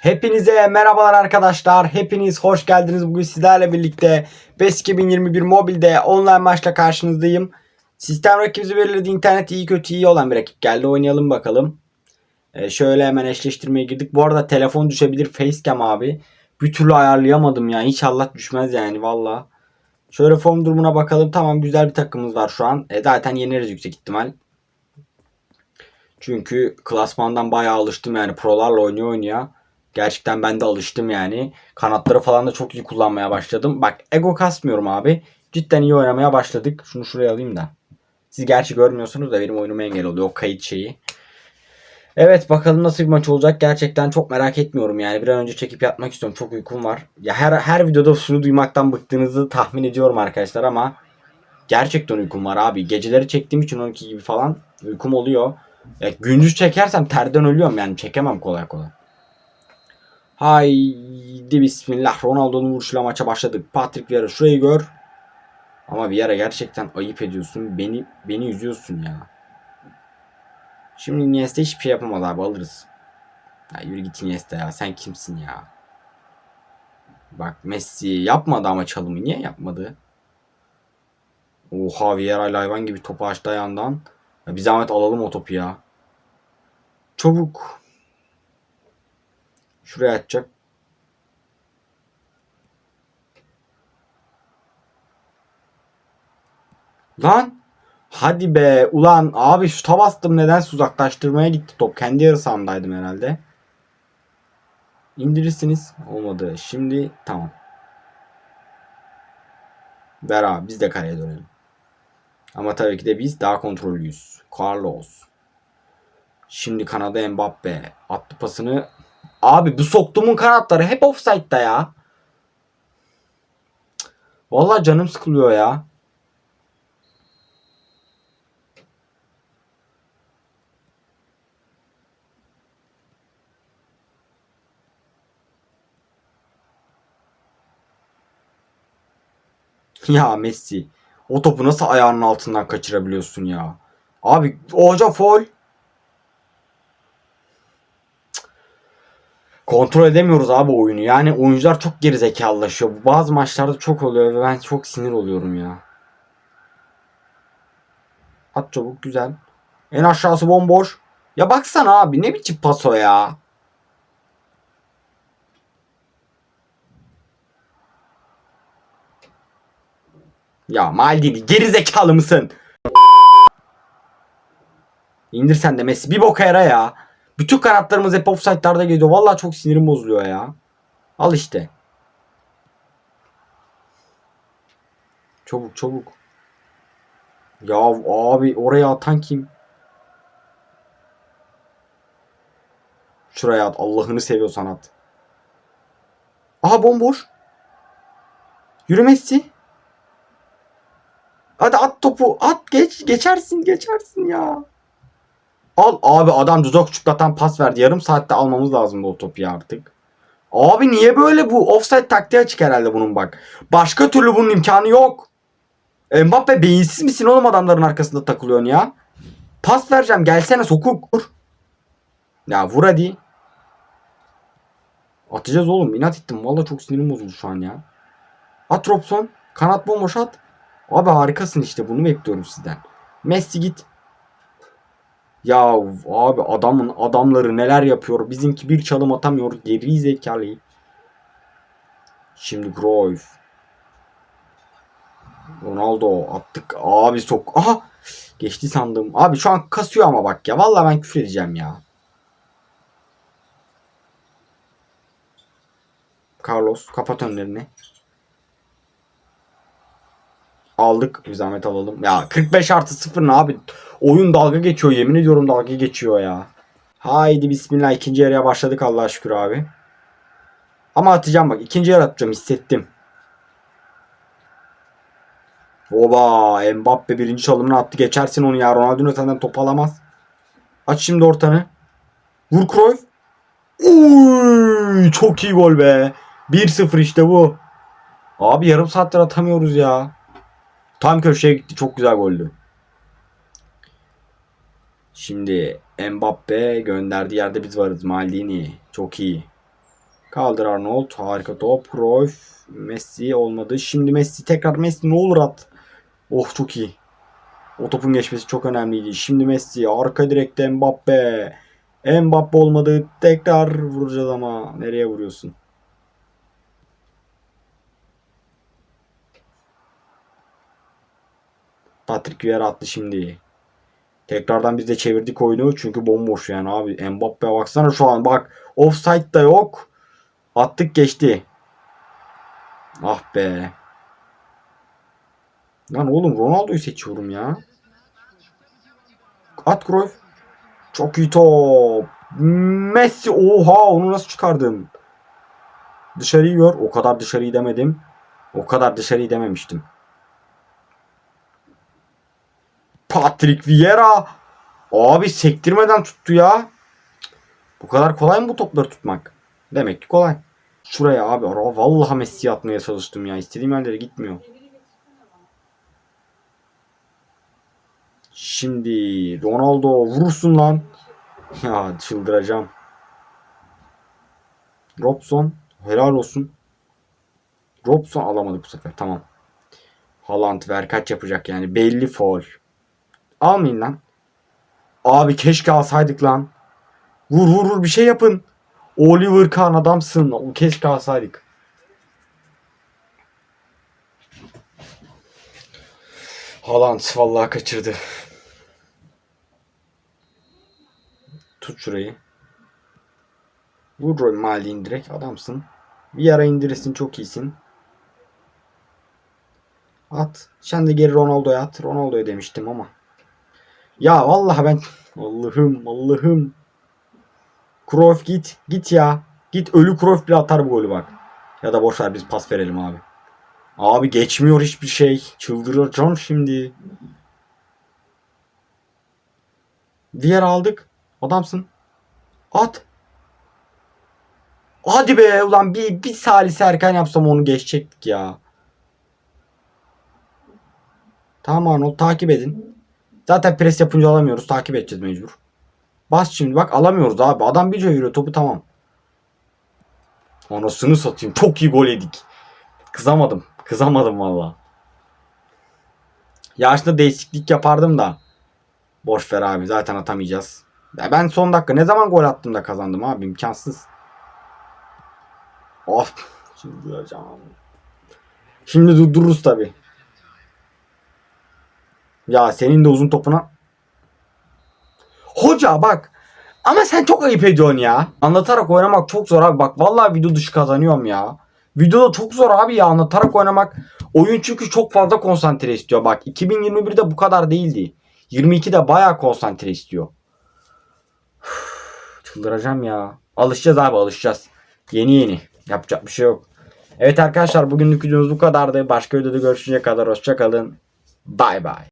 Hepinize merhabalar arkadaşlar. Hepiniz hoş geldiniz. Bugün sizlerle birlikte PES 2021 mobilde online maçla karşınızdayım. Sistem rakibimizi belirledi. İnternet iyi kötü iyi olan bir rakip geldi. Oynayalım bakalım. Ee, şöyle hemen eşleştirmeye girdik. Bu arada telefon düşebilir. Facecam abi. Bir türlü ayarlayamadım ya. İnşallah düşmez yani valla. Şöyle form durumuna bakalım. Tamam güzel bir takımımız var şu an. E, zaten yeneriz yüksek ihtimal. Çünkü klasmandan bayağı alıştım yani. Prolarla oynuyor oynuyor. Gerçekten ben de alıştım yani. Kanatları falan da çok iyi kullanmaya başladım. Bak ego kasmıyorum abi. Cidden iyi oynamaya başladık. Şunu şuraya alayım da. Siz gerçi görmüyorsunuz da benim oyunuma engel oluyor o kayıt şeyi. Evet bakalım nasıl bir maç olacak. Gerçekten çok merak etmiyorum yani. Bir an önce çekip yatmak istiyorum. Çok uykum var. Ya her her videoda şunu duymaktan bıktığınızı tahmin ediyorum arkadaşlar ama gerçekten uykum var abi. Geceleri çektiğim için 12 gibi falan uykum oluyor. Ya gündüz çekersem terden ölüyorum yani çekemem kolay kolay. Haydi bismillah. Ronaldo'nun vuruşuyla maça başladık. Patrick Vieira şurayı gör. Ama Vieira gerçekten ayıp ediyorsun. Beni beni üzüyorsun ya. Şimdi Iniesta hiçbir şey yapamadı abi alırız. Ya yürü git Iniesta ya. Sen kimsin ya? Bak Messi yapmadı ama çalımı. Niye yapmadı? Oha Vieira ile hayvan gibi topu açtı ayağından. Ya bir zahmet alalım o topu ya. Çabuk. Şuraya atacak. Lan. Hadi be. Ulan abi şuta bastım nedense uzaklaştırmaya gitti top. Kendi yarı sahamdaydım herhalde. İndirirsiniz. Olmadı. Şimdi tamam. Ver abi biz de kareye dönelim. Ama tabii ki de biz daha kontrollüyüz. Carlos. Şimdi Kanada Mbappe. Attı pasını. Abi bu soktuğumun kanatları hep offside'da ya. Vallahi canım sıkılıyor ya. Ya Messi. O topu nasıl ayağının altından kaçırabiliyorsun ya? Abi hoca foul. Kontrol edemiyoruz abi oyunu. Yani oyuncular çok gerizekalılaşıyor. Bu Bazı maçlarda çok oluyor ve ben çok sinir oluyorum ya. At çabuk güzel. En aşağısı bomboş. Ya baksana abi ne biçim paso ya. Ya Maldini gerizekalı mısın? İndir sen de Messi. Bir boka yara ya. Bütün kanatlarımız hep offside'larda geziyor. Vallahi çok sinirim bozuluyor ya. Al işte. Çabuk çabuk. Ya abi oraya atan kim? Şuraya at. Allah'ını seviyorsan at. Aha bomboş. Yürü Messi. Hadi at topu. At geç. Geçersin geçersin ya. Al abi adam dudak uçuklatan pas verdi. Yarım saatte almamız lazım bu topu artık. Abi niye böyle bu offside taktiği açık herhalde bunun bak. Başka türlü bunun imkanı yok. Mbappe beyinsiz misin oğlum adamların arkasında takılıyorsun ya. Pas vereceğim gelsene sokuk. Vur. Ya vur hadi. Atacağız oğlum inat ettim. Valla çok sinirim bozuldu şu an ya. At Robson. Kanat bomboş at. Abi harikasın işte bunu bekliyorum sizden. Messi git. Ya abi adamın adamları neler yapıyor. Bizimki bir çalım atamıyor. Geri zekalı. Şimdi Cruyff. Ronaldo attık. Abi çok. Aha. Geçti sandım. Abi şu an kasıyor ama bak ya. Vallahi ben küfür edeceğim ya. Carlos kapat önlerini. Aldık. Bir zahmet alalım. Ya 45 artı 0 ne abi? Oyun dalga geçiyor. Yemin ediyorum dalga geçiyor ya. Haydi bismillah. ikinci yarıya başladık Allah'a şükür abi. Ama atacağım bak. ikinci yarı atacağım. Hissettim. Oba. Mbappe birinci çalımını attı. Geçersin onu ya. Ronaldinho senden top alamaz. Aç şimdi ortanı. Vur Cruyff. Uy, çok iyi gol be. 1-0 işte bu. Abi yarım saattir atamıyoruz ya. Tam köşeye gitti. Çok güzel goldü. Şimdi Mbappe gönderdiği yerde biz varız. Maldini. Çok iyi. Kaldır Arnold. Harika top. Cruyff. Messi olmadı. Şimdi Messi tekrar Messi ne olur at. Oh çok iyi. O topun geçmesi çok önemliydi. Şimdi Messi. Arka direkte Mbappe. Mbappe olmadı. Tekrar vuracağız ama. Nereye vuruyorsun? Patrick Vieira attı şimdi. Tekrardan biz de çevirdik oyunu çünkü bomboş yani abi. Mbappe'ye baksana şu an bak. Offside da yok. Attık geçti. Ah be. Lan oğlum Ronaldo'yu seçiyorum ya. At Cruyff. Çok iyi top. Messi. Oha onu nasıl çıkardım? Dışarıyı gör. O kadar dışarıyı demedim. O kadar dışarıyı dememiştim. Patrick Vieira. Abi sektirmeden tuttu ya. Bu kadar kolay mı bu topları tutmak? Demek ki kolay. Şuraya abi. Vallahi Messi'ye atmaya çalıştım ya. İstediğim yerlere gitmiyor. Şimdi Ronaldo vurursun lan. Ya çıldıracağım. Robson helal olsun. Robson alamadı bu sefer. Tamam. Haaland ver kaç yapacak yani. Belli foul. Almayın lan. Abi keşke alsaydık lan. Vur vur vur bir şey yapın. Oliver Kahn adamsın. O keşke alsaydık. Haaland vallahi kaçırdı. Tut şurayı. Vur Mali'nin direkt adamsın. Bir yara indirirsin çok iyisin. At. Sen de geri Ronaldo'ya at. Ronaldo'ya demiştim ama. Ya vallahi ben Allah'ım Allah'ım. Cruyff git. Git ya. Git ölü Cruyff bile atar bu golü bak. Ya da boş ver biz pas verelim abi. Abi geçmiyor hiçbir şey. Çıldıracağım şimdi. Diğer aldık. Adamsın. At. Hadi be ulan bir, bir salise erken yapsam onu geçecektik ya. Tamam Arnold takip edin. Zaten pres yapınca alamıyoruz. Takip edeceğiz mecbur. Bas şimdi bak alamıyoruz abi. Adam bir çeviriyor topu tamam. Anasını satayım. Çok iyi gol yedik. Kızamadım. Kızamadım valla. Yaşta değişiklik yapardım da. Boş ver abi zaten atamayacağız. Ya ben son dakika ne zaman gol attım da kazandım abi imkansız. Of çıldıracağım. Şimdi durdururuz tabi. Ya senin de uzun topuna. Hoca bak. Ama sen çok ayıp ediyorsun ya. Anlatarak oynamak çok zor abi. Bak vallahi video dışı kazanıyorum ya. Videoda çok zor abi ya anlatarak oynamak. Oyun çünkü çok fazla konsantre istiyor. Bak 2021'de bu kadar değildi. 22'de bayağı konsantre istiyor. Çıldıracağım ya. Alışacağız abi alışacağız. Yeni yeni. Yapacak bir şey yok. Evet arkadaşlar bugünlük videomuz bu kadardı. Başka videoda görüşünceye kadar hoşçakalın. Bay bay.